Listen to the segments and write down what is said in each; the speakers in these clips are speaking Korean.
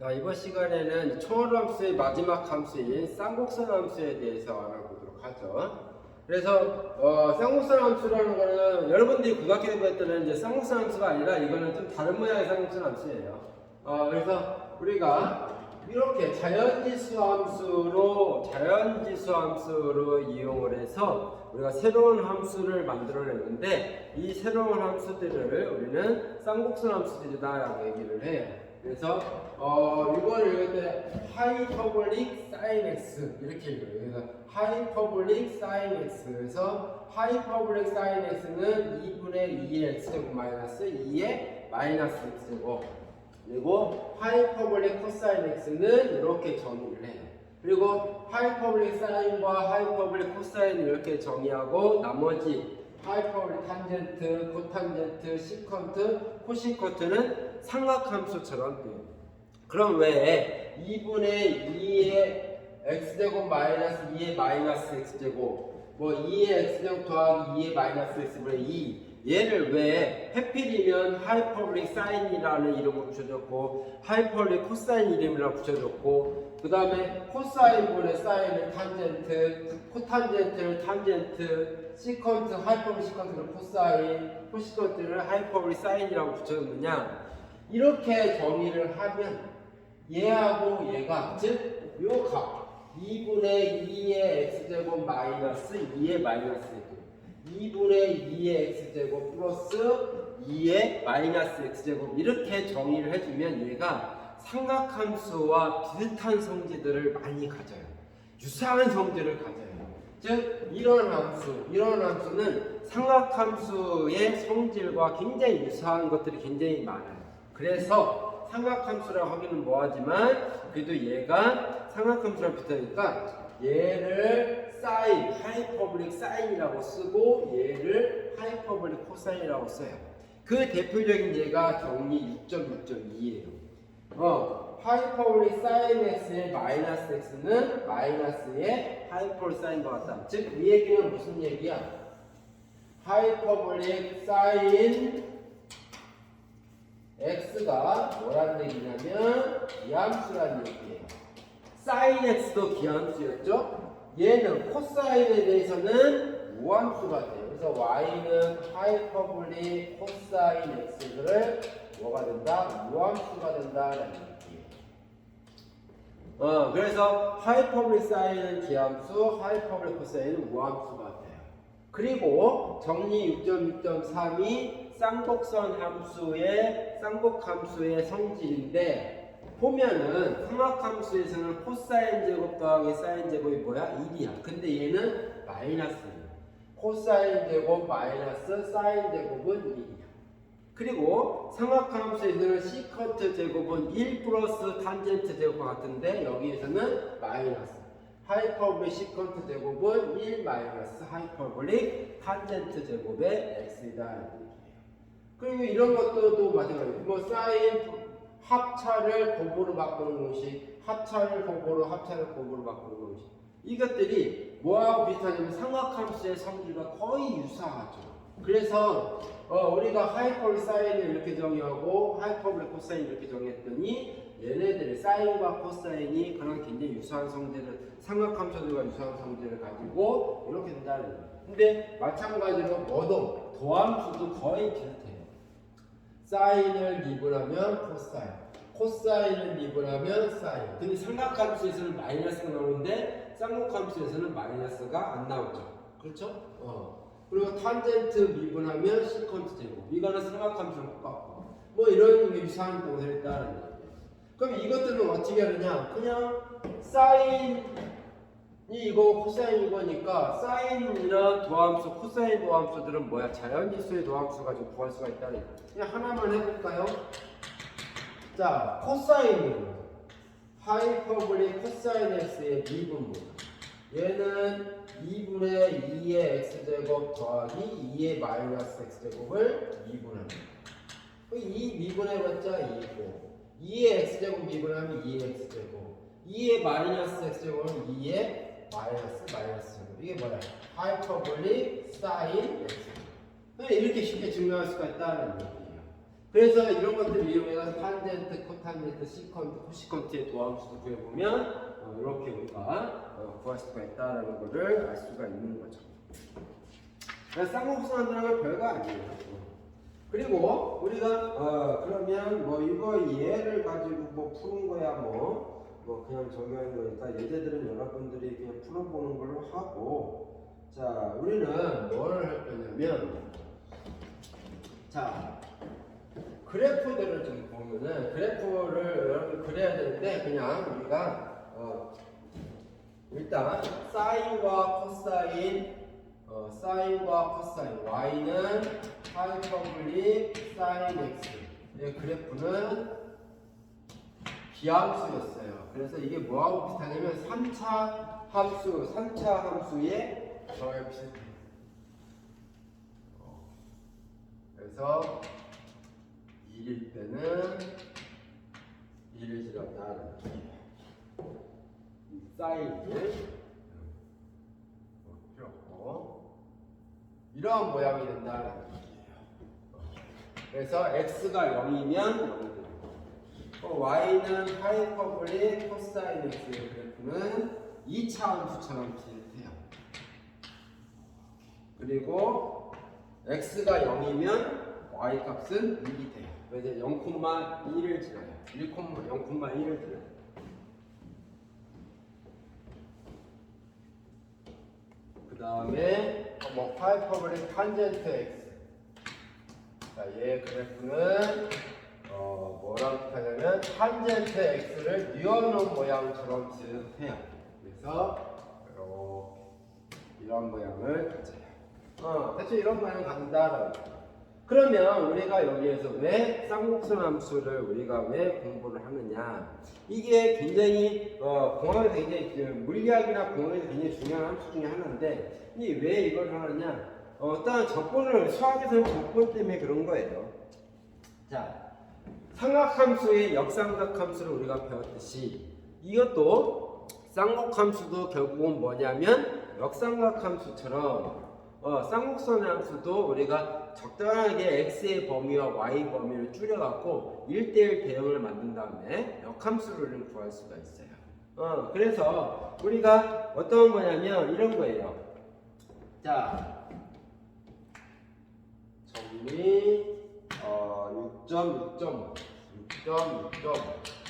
자, 이번 시간에는 초월 함수의 마지막 함수인 쌍곡선 함수에 대해서 알아보도록 하죠. 그래서 어, 쌍곡선 함수라는 거는 여러분들이 고등학교 때 배웠던 이제 쌍곡선 함수가 아니라 이거는 좀 다른 모양의 쌍곡선 함수예요. 어, 그래서 우리가 이렇게 자연지수 함수로 자연지수 함수로 이용을 해서 우리가 새로운 함수를 만들어냈는데 이 새로운 함수들을 우리는 쌍곡선 함수들이다라고 얘기를 해요. 그래서 어 이걸 읽을 때 하이퍼블릭 사인 x 이렇게 읽어요. 그래서 하이퍼블릭 사인 x 그래서 하이퍼블릭 사인 x는 2분의 2의 x제곱 마이너스 2의 마이너스 x제곱 그리고 하이퍼블릭 코사인 x는 이렇게 정의를 해요. 그리고 하이퍼블릭 사인과 하이퍼블릭 코사인 이렇게 정의하고 나머지 하이퍼블릭 탄젠트, 코탄젠트, 시컨트, 코시컨트는 삼각함수처럼 돼요. 그럼 왜 2분의 2의 x제곱 마이너스 2의 마이너스 x제곱 뭐 2의 x제곱 더하기 2의 마이너스 x분의 2 얘를 왜 해필이면 하이퍼블릭 사인이라는 이름을 붙여줬고 하이퍼블릭 코사인 이름이라 붙여줬고 그 다음에 코사인분의 사인을 탄젠트 코탄젠트를 탄젠트 시컨트 하이퍼블릭 시컨트를 코사인 코시컨트를 하이퍼블릭 사인이라고 붙여줬느냐 이렇게 정의를 하면 얘하고 얘가 즉 요값 2분의 2의 x제곱 마이너스 2의 마이너스 2분의 2의 x제곱 플러스 2의 마이너스 x제곱 이렇게 정의를 해주면 얘가 삼각함수와 비슷한 성질들을 많이 가져요. 유사한 성질을 가져요. 즉 이런 함수, 이런 함수는 삼각함수의 성질과 굉장히 유사한 것들이 굉장히 많아요. 그래서 삼각함수라고 하기는 뭐하지만 그래도 얘가 삼각함수랑 비슷하니까 얘를 사인, 하이퍼블릭 사인이라고 쓰고 얘를 하이퍼블릭 코사인이라고 써요. 그 대표적인 예가 정리 6.6.2예요. 어, 하이퍼블릭 사인 x의 마이너스 x는 마이너스의 하이퍼블릭 사인과 같다. 즉, 이 얘기는 무슨 얘기야? 하이퍼블릭 사인 x가 뭐라는 얘기냐면 기함수라는 얘기예요. 사인 x도 기함수였죠? 얘는 코사인에 대해서는 우함수가 돼요. 그래서 y는 하이퍼블릭 코사인 x를 뭐가 된다? 우함수가 된다라는 얘기예요. 어, 그래서 하이퍼블릭 사인은 기함수, 하이퍼블릭 코사인은 우함수가 돼요. 그리고 정리 6.6.3이 쌍곡선 함수의 쌍곡 함수의 성질인데 보면은 삼각함수에서는 코사인 제곱 더하기 사인 제곱이 뭐야? 1이야. 근데 얘는 마이너스야. 코사인 제곱 마이너스 사인 제곱은 1이야. 그리고 삼각함수에서는 시컨트 제곱은 1 플러스 탄젠트 제곱과 같은데 여기에서는 마이너스. 하이퍼블릭 시컨트 제곱은 1 마이너스 하이퍼블릭 탄젠트 제곱의 x이다. 그리고 이런 것도 또 마찬가지예요. 뭐 사인 합차를 곱으로 바꾸는 공식, 합차를 곱으로 합차를 곱으로 바꾸는 공식. 이것들이 뭐하고 비슷하냐면 삼각함수의 성질과 거의 유사하죠. 그래서 어, 우리가 하이퍼블 사인을 이렇게 정의하고 하이퍼블 코사인 이렇게 정의했더니 얘네들의 사인과 코사인이 그런 굉장히 유사한 성질을 삼각함수들과 유사한 성질을 가지고 이렇게 된다는 거예요. 근데 마찬가지로 뭐도 도함수도 거의. 사인을 미분하면 코사인, 코사인을 미분하면 사인. 근데 삼각함수에서는 마이너스가 나오는데 쌍곡함수에서는 마이너스가 안 나오죠. 그렇죠? 어. 그리고 탄젠트 미분하면 시컨트 제곱. 이거는 삼각함수랑 똑같고. 뭐 이런 유사한 동사를 있다는 얘기예요. 그럼 이것들은 어떻게 하느냐? 그냥 사인 이 이거 코사인 이거니까 사인이나 도함수, 코사인 도함수들은 뭐야? 자연지수의 도함수 가지고 구할 수가 있다는 그냥 하나만 해볼까요? 자, 코사인은 하이퍼블릭 코사인 x의 미분분. 얘는 2분의 2의 x제곱 더하기 2의 마이너스 x제곱을 미분합니다. 이 미분해봤자 2고 2의 x제곱 미분하면 2의 x제곱 2의 마이너스 x제곱은 2의 마이너스 마이너스 이게 뭐야? 하이퍼블릭 사인 x 이렇게 쉽게 증명할 수가 있다는 얘기예요. 그래서 이런 것들을 이용해서 탄젠트, 코탄젠트, 시컨트, 코시컨트의 도함수도 구해보면 어, 이렇게 우리가 어, 구할 수가 있다라는 것을 알 수가 있는 거죠. 쌍곡선한다는 건 별거 아니에요. 그리고 우리가 어, 그러면 뭐 이거 얘를 가지고 뭐 푸는 거야 뭐 뭐 그냥 적용하는 거니까 예제들은 여러분들이 그냥 풀어보는 걸로 하고 자 우리는 뭘 할 거냐면 자 그래프들을 좀 보면은 그래프를 여러분 그려야 되는데 그냥 우리가 어 일단 사인과 코사인 어 사인과 코사인 y는 하이퍼블릭 사인 x. 이 그래프는 기함수였어요. 그래서 이게 뭐하고 비슷하냐면 3차 함수, 3차 함수의 저에 비슷해요. 어, 그래서 1일 때는 1을 지났다는 이 사인을 풀었고 이러한 모양이 된다는 얘기예요. 그래서 x가 0이면 0이 되고 어, y는 하이퍼블릭 코사인 x의 그래프는 2차 함수처럼 비슷해요. 그리고 x가 0이면 y 값은 1이 돼요. 그래서 0,1을 지나요. 1, 0,1을 지나요. 그 다음에 뭐 하이퍼블릭 탄젠트 x. 자, 얘 그래프는 어, 뭐랑 비슷하냐면 탄젠트 x를 뉘어놓은 모양처럼 비슷해요. 그래서 이렇게 이런 모양을 가져요. 어, 대충 이런 모양 갖는다라는 거. 그러면 우리가 여기에서 왜 쌍곡선 함수를 우리가 왜 공부를 하느냐? 이게 굉장히 어, 공학에서 굉장히 그 물리학이나 공학에서 굉장히 중요한 함수 중에 하나인데 이 왜 이걸 하느냐? 어, 어떤 조건을 수학에서는 조건 때문에 그런 거예요. 자, 삼각함수의 역삼각함수를 우리가 배웠듯이 이것도 쌍곡함수도 결국은 뭐냐면 역삼각함수처럼 어, 쌍곡선 함수도 우리가 적당하게 x의 범위와 y 범위를 줄여갖고 1대1 대응을 만든 다음에 역함수를 구할 수가 있어요. 어, 그래서 우리가 어떤 거냐면 이런 거예요. 자, 정리 어, 6.6.5 6.6.5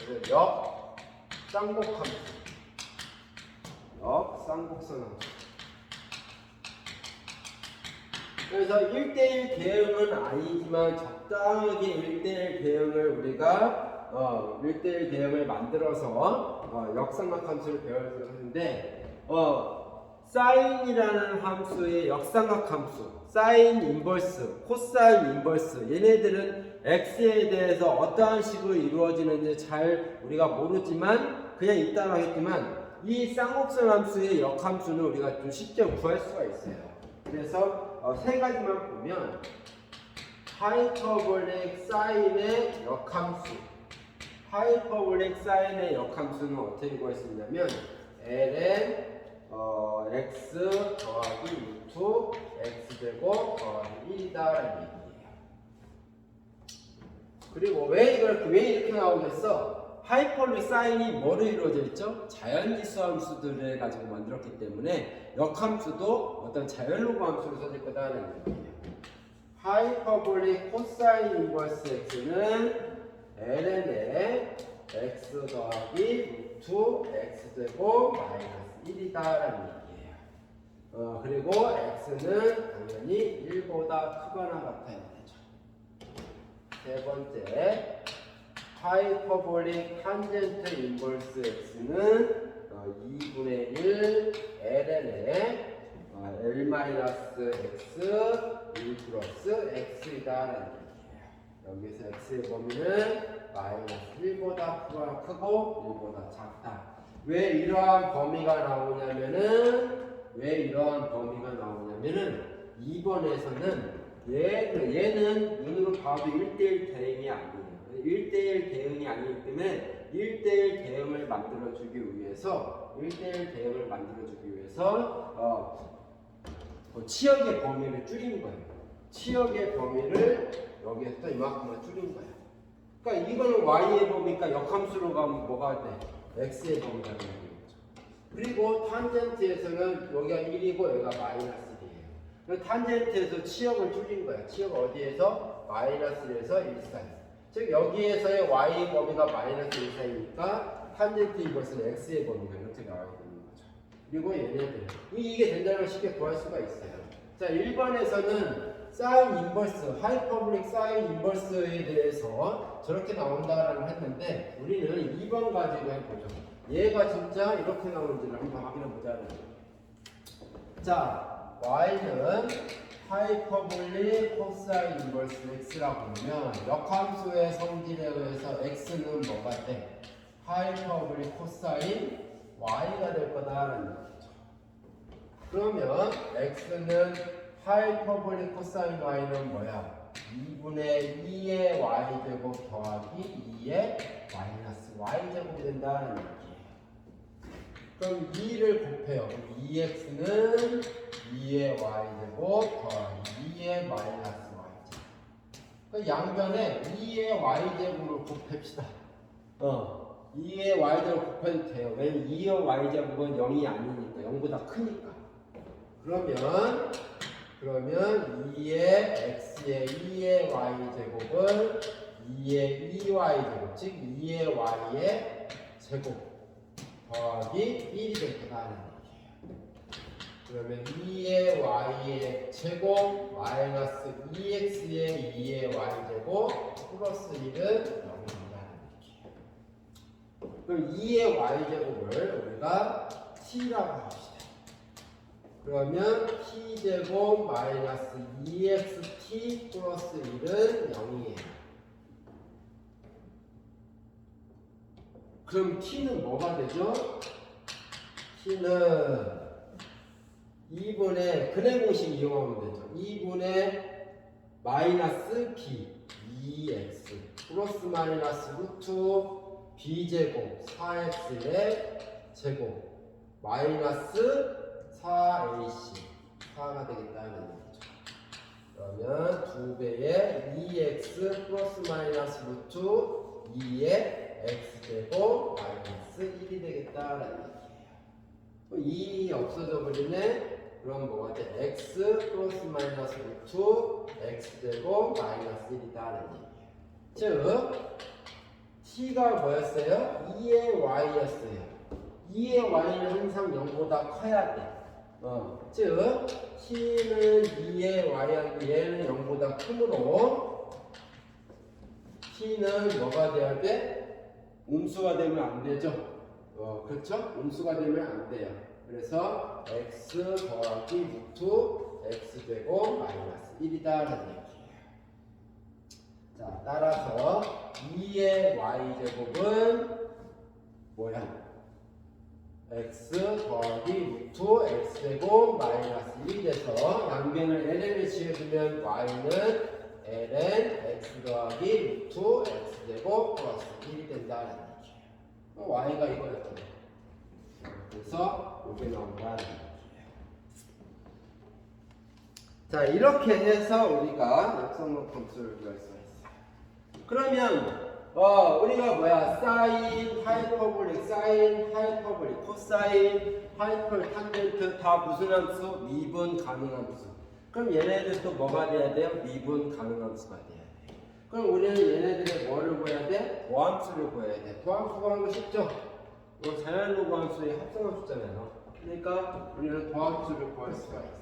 그래서 역 쌍곡함수 역 쌍곡선. 함수 그래서 1대1 대응은 아니지만 적당하게 1대1 대응을 우리가 어, 1대1 대응을 만들어서 어, 역삼각 함수를 배울 수 있는데 어, 사인이라는 함수의 역삼각 함수 사인 인버스, 코사인 인버스 얘네들은 x에 대해서 어떠한 식으로 이루어지는지 잘 우리가 모르지만 그냥 있다고 하겠지만 이 쌍곡선 함수의 역함수는 우리가 좀 쉽게 구할 수가 있어요. 그래서 어, 세 가지만 보면 하이퍼볼릭 사인의 역함수 하이퍼볼릭 사인의 역함수는 어떻게 구할 수 있냐면 ln 어, x 더하기 루트 x 제곱 더하기 1이다라는 얘기예요. 그리고 왜 이걸 왜 이렇게 나오겠어? 하이퍼볼릭 사인이 뭐로 이루어져 있죠? 자연지수 함수들을 가지고 만들었기 때문에 역함수도 어떤 자연로그 함수로 써질 거다라는 얘기예요. 하이퍼볼릭 코사인 인버스 x는 ln의 x 더하기 루트 x 제곱 마이너스 1이다라는 얘기예요. 어, 그리고 x는 당연히 1보다 크거나 되죠. 세 번째, 하이퍼볼릭 탄젠트 인버스 x는 어, 2분의 1 ln의 어, l-x 1 플러스 x이다라는 얘기예요. 여기서 x의 범위는 마이너스 1보다 크거나 크고 1보다 작다. 왜 이러한 범위가 나오냐면은 왜 이러한 범위가 나오냐면은 2번에서는 얘, 얘는 봐도 1대1 대응이 아니에요. 1대1 대응이 아니기 때문에 1대1 대응을 만들어주기 위해서 1대1 대응을 만들어주기 위해서 어, 어, 치역의 범위를 줄인 거예요. 치역의 범위를 여기에서 또 이만큼만 줄인 거야. 그러니까 이거는 y의 범위니까 역함수로 가면 뭐가 돼? x의 범위가 되는 거죠. 그리고 탄젠트에서는 여기가 1이고 여기가 마이너스 1이에요. 그 탄젠트에서 치역을 줄인 거야. 치역 어디에서? 마이너스 1에서 1 사이. 즉 여기에서의 y 범위가 마이너스 1 사이니까 탄젠트 이것은 x의 범위가 이렇게 나와야 되는 거죠. 그리고 얘네들 이- 이게 된다는 걸 쉽게 구할 수가 있어요. 자 1번에서는 사인 인버스, 하이퍼블릭 사인 인버스에 대해서 저렇게 나온다라고 했는데 우리는 2번 가지고 해보죠. 얘가 진짜 이렇게 나오는지를 한번 확인해 보자는. 자, y는 하이퍼블릭 코사인 인버스 x라고 보면 역함수의 성질에 의해서 x는 뭐가 돼? 하이퍼블릭 코사인 y가 될 거다라는 얘기죠. 그러면 x는 하이퍼블릭 코사인 y는 뭐야? 2분의 2의 y 제곱 더하기 2의 마이너스 y 제곱이 된다는 얘기예요. 그럼 2를 곱해요. 그럼 2x는 2의 y 제곱 더하기 2의 마이너스 y 제곱. 그 양변에 2의 y 제곱을 곱합시다. 어, 2의 y 제곱 곱해도 돼요. 왜냐면 2의 y 제곱은 0이 아니니까 0보다 크니까. 그러면 그러면 2의 x의 2의 y 제곱은 2의 2y 제곱 즉 2의 y의 제곱 더하기 1이 될 얘기예요. 그러면 2의 y의 제곱 마이너스 2x의 2의 y 제곱 플러스 1은 0이라는 얘기예요. 그럼 2의 y 제곱을 우리가 t라고 합시다. 그러면 t 제곱 마이너스 2xt 플러스 1은 0이에요. 그럼 t는 뭐가 되죠? t는 2분의 근의 공식 이용하면 되죠. 2분의 마이너스 b 2x 플러스 마이너스 루트 b 제곱 4x의 제곱 마이너스 4ac 4가 되겠다는 얘기죠. 그러면 두 배의 2x 플러스 마이너스 루트 2의 x 제곱 마이너스 1이 되겠다라는 얘기예요. 2 없어져 버리네. 그럼 뭐가 돼? x 플러스 마이너스 루트 x 제곱 마이너스 1이다라는 얘기예요. 즉 t가 뭐였어요? 2의 y였어요. 2의 y는 항상 0보다 커야 돼. 어, 즉 t는 2의 y하고 얘는 0보다 크므로 t는 뭐가 돼야 돼? 음수가 되면 안 되죠. 어, 그렇죠? 음수가 되면 안 돼요. 그래서 x 더하기 루트 x 제곱 마이너스 1이다라는 얘기예요. 자, 따라서 2의 y 제곱은 뭐야? x 더하기 루트 x 제곱 마이너스 1이 돼서 양변을 ln을 지어주면 y는 ln x 더하기 루트 x 제곱 플러스 1이 된다는 얘기예요. y가 이거였잖아요. 그래서 이게 얘기예요. 자 이렇게 해서 우리가 역성목 함수를 있어요. 그러면 어 우리가 뭐야? 사인 하이퍼볼릭 사인 하이퍼볼릭 코사인 하이퍼 탄젠트 다 무슨 함수? 미분 가능함수. 그럼 얘네들 또 뭐가 돼야 돼요? 미분 가능함수가 돼야 돼. 그럼 우리는 얘네들의 뭐를 구해야 돼? 도함수를 구해야 돼. 도함수 구하는 거 쉽죠 이거 자연로 도함수의 합성함 수잖아요 그러니까 우리는 도함수를 구할 수가 있어요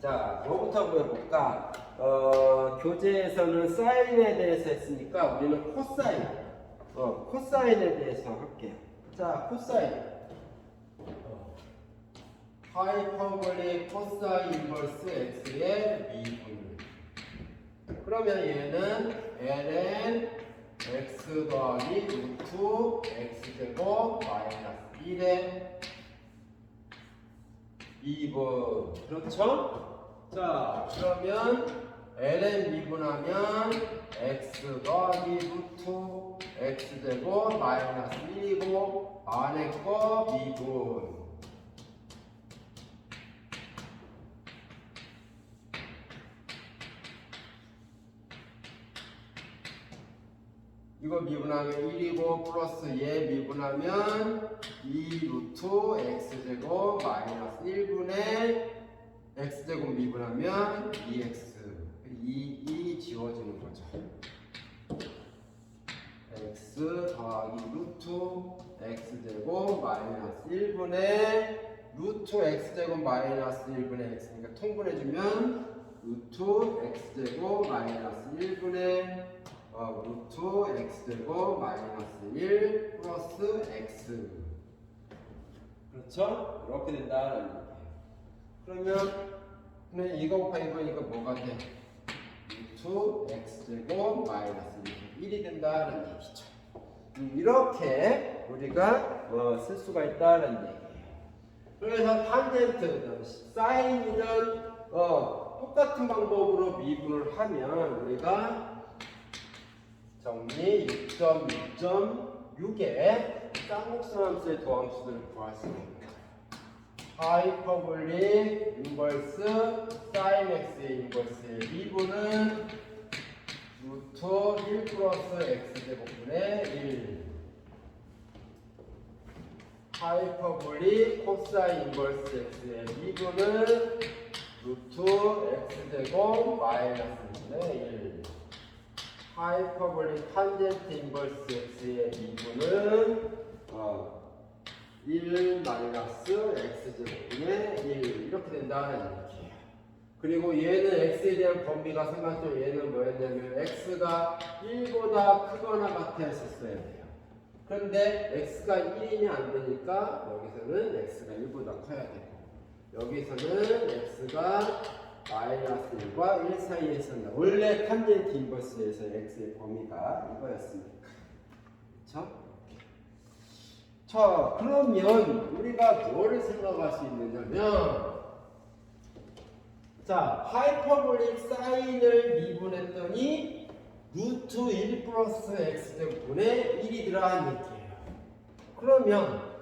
자, 뭐부터 보여볼까? 어, 교재에서는 사인에 대해서 했으니까 우리는 코사인, 어, 코사인에 대해서 할게요. 자, 코사인. 어, 하이퍼블릭 코사인 인버스 x의 미분. 그러면 얘는 ln x 더하기 루트 x 제곱 마이너스 1의 2번 그렇죠? 자 그러면 ln 미분하면 x 더하기 루트 x 제곱 마이너스 1이고 안에 거 미분 이거 미분하면 1이고 플러스 얘 미분하면 2 루트 x제곱 마이너스 1분의 x제곱 미분하면 2x 2, 2 지워지는 거죠. x 더하기 루트 x제곱 마이너스 1분의 루트 x제곱 마이너스 1분의 x니까 통분해주면 루트 x제곱 마이너스 1분의 어, 루트 x제곱 마이너스 1 플러스 x 그렇죠? 이렇게 된다라는 얘기예요 그러면 근데 이거 곱하기 이거니까 뭐가 돼? 루트 x제곱 마이너스 1이 된다는 얘기죠 음, 이렇게 우리가 어, 쓸 수가 있다는 얘기예요 그래서 탄젠트, 사인이든 어, 똑같은 방법으로 미분을 하면 우리가 정리 6.6.6의 쌍곡선 함수의 도함수들을 있습니다. 하이퍼블릭 인버스 사인 x의 인버스의 미분은 루트 1 플러스 x제곱분의 1 하이퍼블릭 코사인 인버스 x의 미분은 루트 x제곱 마이너스 1분의 1 하이퍼블릭 탄젠트 인버스 x의 미분은 어, 1 마이너스 x제곱분의 1 이렇게 된다는 얘기예요. 그리고 얘는 x에 대한 범위가 생각죠 얘는 뭐였냐면 x가 1보다 크거나 같아 했었어야 돼요. 그런데 x가 1이면 안 되니까 여기서는 x가 1보다 커야 되고 여기서는 x가 마이너스 1과 1 사이에 있었나 원래 탄젠트 인버스에서 x의 범위가 이거였으니까 그렇죠? 자 그러면 우리가 뭐를 생각할 수 있느냐면 자 하이퍼볼릭 사인을 미분했더니 루트 1 플러스 x제곱분의 1이더라는 얘기예요. 그러면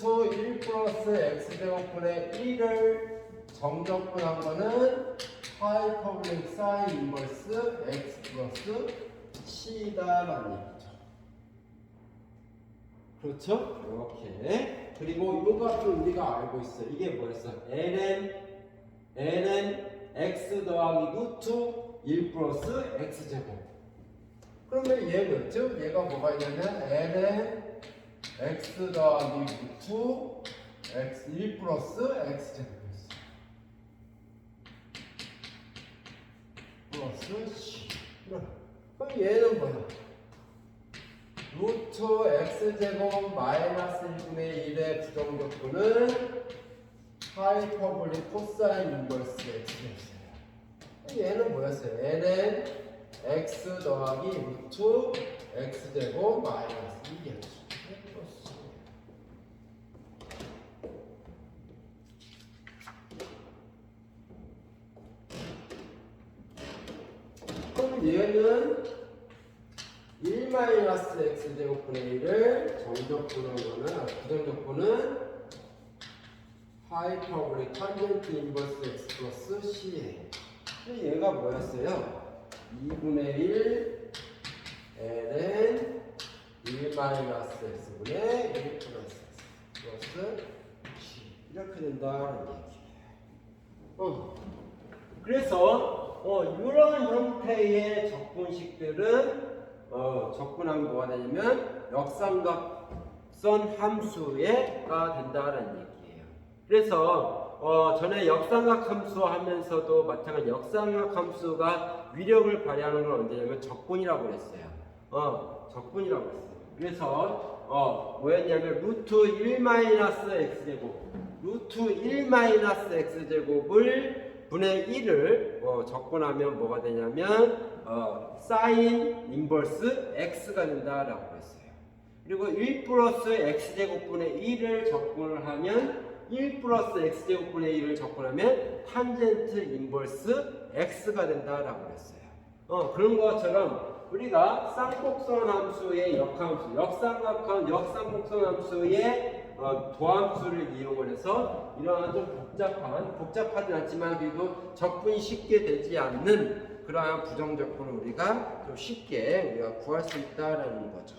루트 1 플러스 x제곱분의 1을 정적분한 거는 하이퍼블릭 사인 인버스 x 플러스 c다라는 얘기죠. 그렇죠? 이렇게 그리고 이거 값을 우리가 알고 있어요. 이게 뭐였어? ln ln x 더하기 루트 1 플러스 x 제곱. 그러면 얘는 즉 얘가 뭐가 있냐면 ln x 더하기 루트 x 1 플러스 x 제곱이었어. 플러스 c. 그럼 얘는 뭐야? 루트 x제곱 마이너스 1분의 1의 부정적분은 하이퍼블릭 코사인 인버스 x였어요. 얘는 뭐였어요? 얘는 x 더하기 루트 x제곱 마이너스 2였죠. 그럼 얘는 1 마이너스 x 제곱분의 1을 정적분한 거는 부정적분은 하이퍼블릭 탄젠트 인버스 x 플러스 c에 근데 얘가 뭐였어요? 2분의 1 ln 1 마이너스 x분의 1 플러스 x 플러스 c 이렇게 된다는 얘기예요. 어. 그래서 어, 이런 형태의 적분식들은 어, 적분하면 뭐가 되냐면 역삼각선 함수가 된다는 얘기예요. 그래서 어, 전에 역삼각 함수 하면서도 마찬가지 역삼각 함수가 위력을 발휘하는 건 언제냐면 적분이라고 그랬어요. 어, 적분이라고 했어요. 그래서 어, 뭐였냐면 루트 1 마이너스 x제곱 루트 1 마이너스 x제곱을 분의 1을 어, 적분하면 뭐가 되냐면 어, 사인 인버스 x가 된다라고 했어요. 그리고 1 플러스 x제곱분의 1을 적분을 하면 1 플러스 x제곱분의 1을 적분하면 탄젠트 인버스 x가 된다라고 했어요. 어, 그런 것처럼 우리가 쌍곡선 함수의 역함수, 역삼각함, 역삼곡선 함수의 어, 도함수를 이용을 해서 이러한 좀 복잡한 복잡하지 않지만 그래도 접근이 쉽게 되지 않는 그러한 부정적분을 우리가 좀 쉽게 우리가 구할 수 있다라는 거죠.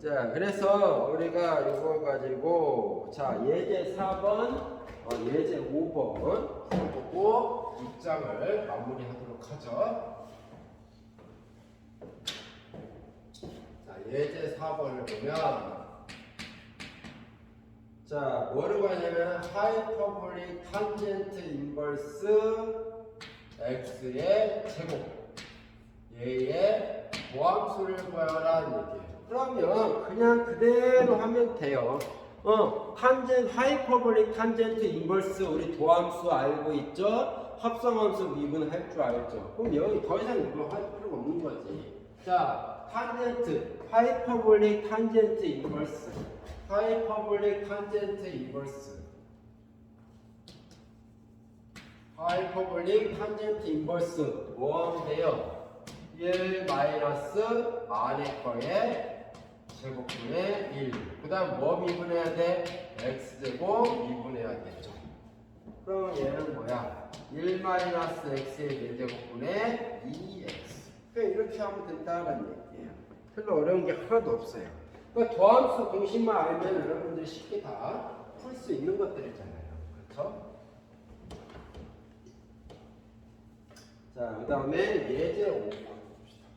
자, 그래서 우리가 이걸 가지고 자 예제 4번, 어, 예제 5번 보고 입장을 마무리하도록 하죠. 자, 예제 4번을 보면 자, 뭐라고 하냐면 하이퍼볼릭 탄젠트 인버스 x의 제곱 얘의 모함수를 구하라는 얘기예요. 그러면 그냥 그대로 하면 돼요. 어, 탄젠 하이퍼볼릭 탄젠트 인버스 우리 도함수 알고 있죠? 합성함수 미분 할 줄 알죠? 그럼 여기 더 이상 이거 할 필요가 없는 거지. 자, 탄젠트 하이퍼볼릭 탄젠트 인버스 하이퍼볼릭 탄젠트 인버스 하이퍼볼릭 탄젠트 인버스 뭐 하면 돼요? 1 마이너스 안의 거에 제곱분의 1. 그 다음 뭐 미분해야 돼? x제곱 미분해야겠죠. 그럼 얘는 뭐야? 1 마이너스 x의 4제곱분의 2x. 그냥 이렇게 하면 된다는 얘기예요. 별로 어려운 게 하나도 없어요. 그러니까 더함수 공식만 알면 여러분들이 쉽게 다 풀 수 있는 것들이잖아요. 그렇죠? 자, 그 다음에 예제 5번 봅시다.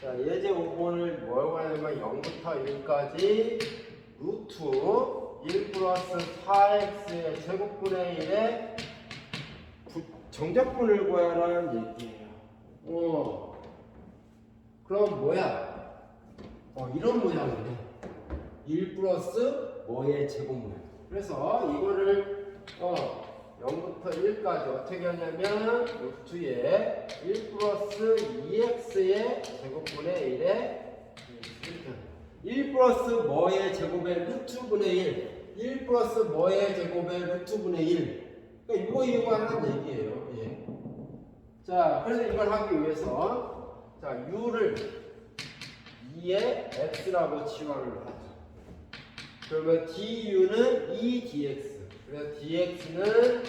자, 예제 5번을 뭐라고 하냐면 0부터 1까지 루트 1 플러스 4x의 제곱분의 1의 정적분을 구하라는 얘기예요. 어. 그럼 뭐야? 어, 이런 모양이네. 1 플러스 뭐의 제곱 모양. 그래서 이거를 어, 0부터 1까지 어떻게 하냐면 루트에 1 플러스 2x의 제곱분의 1에 1 플러스 뭐의 제곱의 루트분의 1 1 플러스 뭐의 제곱의 루트분의 1 그러니까 이거 이용하는 얘기예요 예. 자 그래서 이걸 하기 위해서 자 u를 2의 x라고 치환을 하죠 그러면 du는 2dx 그래서 dx는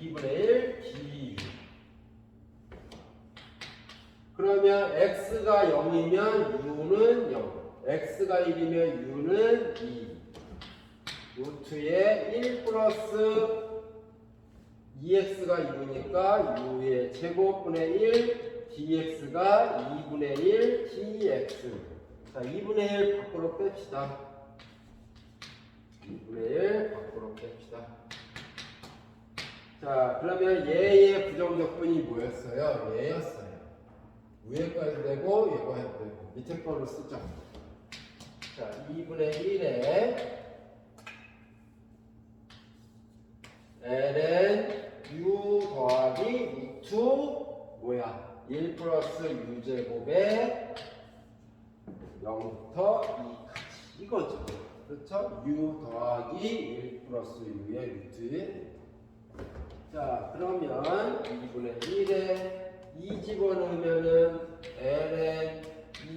2분의 1 du. 그러면 x가 0이면 u는 0. x가 1이면 u는 2. 루트에 1 플러스 2x가 2니까 u의 제곱분의 1 dx가 2분의 1 dx. 자, 2분의 1 밖으로 뺍시다. 2분의 1 밖으로 뺍시다. 자, 그러면 얘의 부정적분이 뭐였어요? 얘였어요. 위에 거 해도 되고, 얘거 해도 되고, 밑에 거로 쓰죠. 자, 2분의 1에 ln u 더하기 루트 뭐야? 1 플러스 u 제곱에 0부터 2까지. 이거죠. 그렇죠? u 더하기 1 플러스 u의 루트 자 그러면 2분의 1에 2 집어넣으면은 ln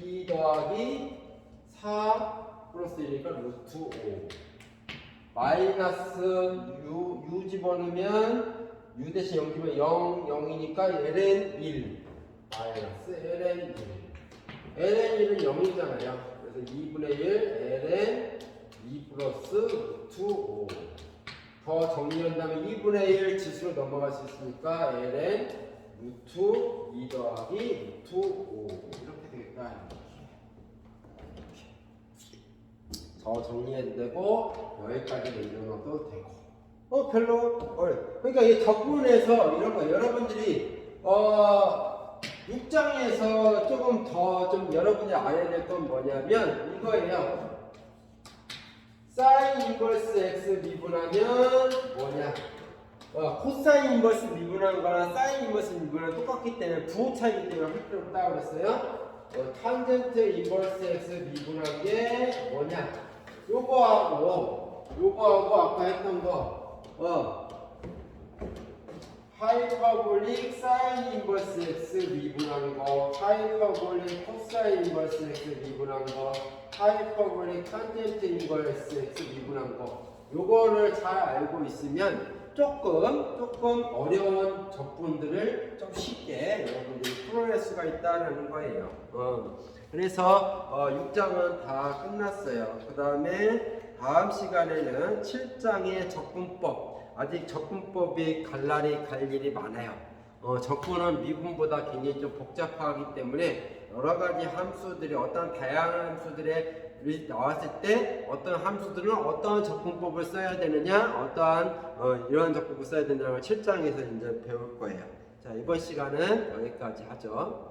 2 더하기 4 플러스 1이니까 루트 5 마이너스 u, u 집어넣으면 u 대신 0 집어넣으면 0, 0이니까 ln 1 마이너스 ln 1 ln 1은 0이잖아요. 그래서 2분의 1 ln 2 플러스 루트 5. 더 정리한다면 2분의 1 지수로 넘어갈 수 있으니까 ln 루트 2 더하기 루트 5 이렇게 되겠다. 더 정리해도 되고 여기까지 내려놓어도 되고. 어 별로 어려 그러니까 이 덕분에서 이런 거 여러분들이 어 6장에서 조금 더 좀 여러분이 알아야 될 건 뭐냐면 이거예요 사인 인버스 x 미분하면 뭐냐? 어, 코사인 인버스 미분한 거랑 사인 인버스 미분은 똑같기 때문에 부호 차이기 때문에 할 필요 없다고 그랬어요. 어, 탄젠트 인버스 x 미분한 게 뭐냐? 요거하고 요거하고 아까 했던 거 어. 하이퍼볼릭 사인 인버스 x 미분한 거, 하이퍼볼릭 코사인 인버스 x 미분한 거, 하이퍼블릭 탄젠트 인버스 x 미분한 거 요거를 잘 알고 있으면 조금 조금 어려운 적분들을 좀 쉽게 여러분들이 풀어낼 수가 있다는 거예요. 어. 그래서 어, 6장은 다 끝났어요. 그 다음에 다음 시간에는 7장의 적분법 아직 적분법이 갈 날이 갈 일이 많아요. 어, 적분은 미분보다 굉장히 좀 복잡하기 때문에 여러 가지 함수들이 어떤 다양한 함수들의 나왔을 때 어떤 함수들은 어떠한 적분법을 써야 되느냐, 어떠한 어, 이러한 적분법을 써야 되느냐를 7장에서 이제 배울 거예요. 자 이번 시간은 여기까지 하죠.